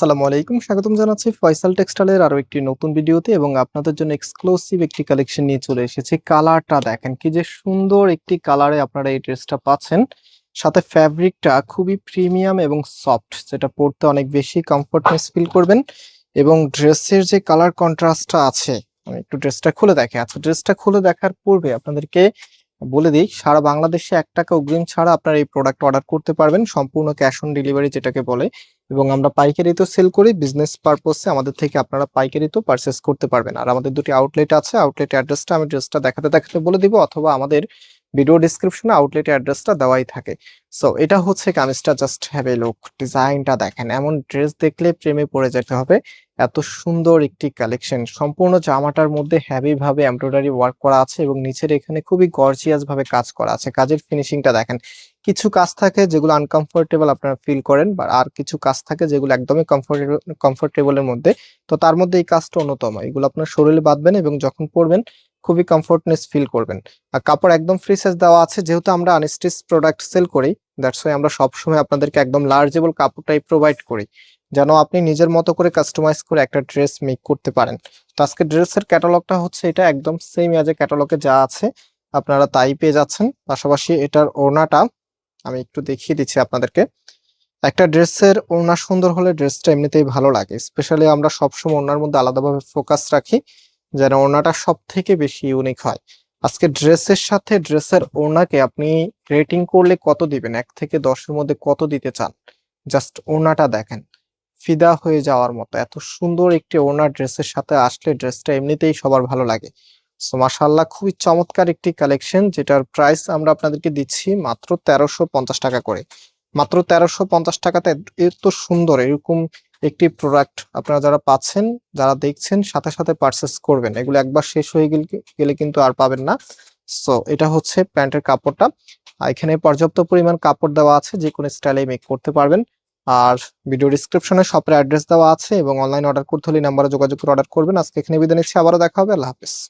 আসসালামু আলাইকুম, স্বাগতম জানাচ্ছি ফয়সাল টেক্সটাইলের আরও একটি নতুন ভিডিওতে এবং আপনাদের জন্য এক্সক্লুসিভ একটি কালেকশন নিয়ে চলে এসেছি। কালারটা দেখেন, কি যে সুন্দর একটি কালারে আপনারা এই ড্রেসটা পাচ্ছেন। সাথে ফ্যাব্রিকটা খুবই প্রিমিয়াম এবং সফট যেটা পরতে অনেক বেশি কমফর্টনেস ফিল করবেন এবং ড্রেসের যে কালার কন্ট্রাস্টটা আছে, আমি একটু ড্রেসটা খুলে দেখে আচ্ছা ড্রেসটা খুলে দেখার পূর্বে আপনাদেরকে বলে দিই, সারা বাংলাদেশে এক টাকা অগ্রিম ছাড়া আপনার এই প্রোডাক্ট অর্ডার করতে পারবেন, সম্পূর্ণ ক্যাশ অন ডেলিভারি যেটাকে বলে। এবং আমরা পাইকারি তো সেল করি বিজনেস পারপসে আমাদের থেকে আপনারা পাইকারি তো পারচেস করতে পারবেন। আর আমাদের দুটি আউটলেট আছে আউটলেট অ্যাড্রেসটা আমি ড্রেসটা দেখাতে দেখাতে বলে দিব, অথবা আমাদের ভিডিও ডিসক্রিপশনে আউটলেট অ্যাড্রেসটা দেওয়াই থাকে। সো এটা হচ্ছে কামিজটা জাস্ট হ্যাভ এ লুক ডিজাইনটা দেখেন। এমন ড্রেস দেখলে প্রেমে পড়ে যেতে হবে। এত সুন্দর একটি কালেকশন সম্পূর্ণ জামাটার মধ্যে হ্যাভি ভাবে এমব্রয়ডারি ওয়ার্ক করা আছে এবং নিচের এখানে খুবই গর্জিয়াস ভাবে কাজ করা আছে। কাজের ফিনিশিংটা দেখেন, কিছু কাজ থাকে যেগুলো আনকমফোর্টেবল আপনারা ফিল করেন বা আর কিছু কাজ থাকে যেগুলো একদমই কমফোর্টেবল কমফোর্টেবলের মধ্যে। তো তার মধ্যে এই কাজটা অন্যতম। এগুলো আপনার শরীরে বাঁধবেন এবং যখন পরবেন খুবই কমফোর্টনেস ফিল করবেন। আর কাপড় একদম ফ্রি সাইজ দেওয়া আছে, যেহেতু আমরা আনস্টিচ প্রোডাক্ট সেল করি দ্যাটস ওয়াই আমরা সবসময় আপনাদেরকে একদম লার্জেবল কাপড়টাই প্রোভাইড করি, যেন আপনি নিজের মতো করে কাস্টমাইজ করে একটা ড্রেস মেক করতে পারেন। তো আজকে ড্রেসের ক্যাটালগটা হচ্ছে এটা একদম সেম ইয়াজে ক্যাটালগে যা আছে, আপনারা তাই পেয়ে যাচ্ছেন। পাশাপাশি এটার ওড়নাটা আমি একটু দেখিয়ে দিচ্ছি আপনাদেরকে। একটা ড্রেসের ওড়না সুন্দর হলে ড্রেসটা এমনিতেই ভালো লাগে স্পেশালি আমরা সবসময় ওড়নার মধ্যে আলাদাভাবে ফোকাস রাখি। যেন ওড়নাটা সব থেকে বেশি ইউনিক হয়। আজকে ড্রেসের সাথে ড্রেসের ওড়নাকে আপনি রেটিং করলে কত দিবেন? এক থেকে দশের মধ্যে কত দিতে চান? জাস্ট ওড়নাটা দেখেন। ফিদা হয়ে যাওয়ার মতো। এত সুন্দর একটি ওড়না ড্রেসের সাথে আসলে ড্রেসটা এমনিতেই সবার ভালো লাগে। সো মাশাল্লাহ খুবই চমৎকার একটি কালেকশন যেটার প্রাইস আমরা আপনাদেরকে দিচ্ছি মাত্র তেরোশো পঞ্চাশ টাকা করে। মাত্র তেরোশো পঞ্চাশ টাকাতে এত সুন্দর, এরকম একটি প্রোডাক্ট আপনারা যারা পাচ্ছেন, যারা দেখছেন, সাথে সাথে পারচেস করবেন। এগুলো একবার শেষ হয়ে গেলে কিন্তু আর পাবেন না। সো এটা হচ্ছে প্যান্টের কাপড়টা। এখানে পর্যাপ্ত পরিমাণ কাপড় দেওয়া আছে, যে কোনো স্টাইলে মেক করতে পারবেন। আর ভিডিও ডিসক্রিপশনে শপের অ্যাড্রেস দেওয়া আছে এবং অনলাইন অর্ডার করতে হলে নাম্বারে যোগাযোগ করে অর্ডার করবেন। আজকে এখানে বিদায় নিচ্ছি, আবারও দেখা হবে, আল্লাহ হাফেজ।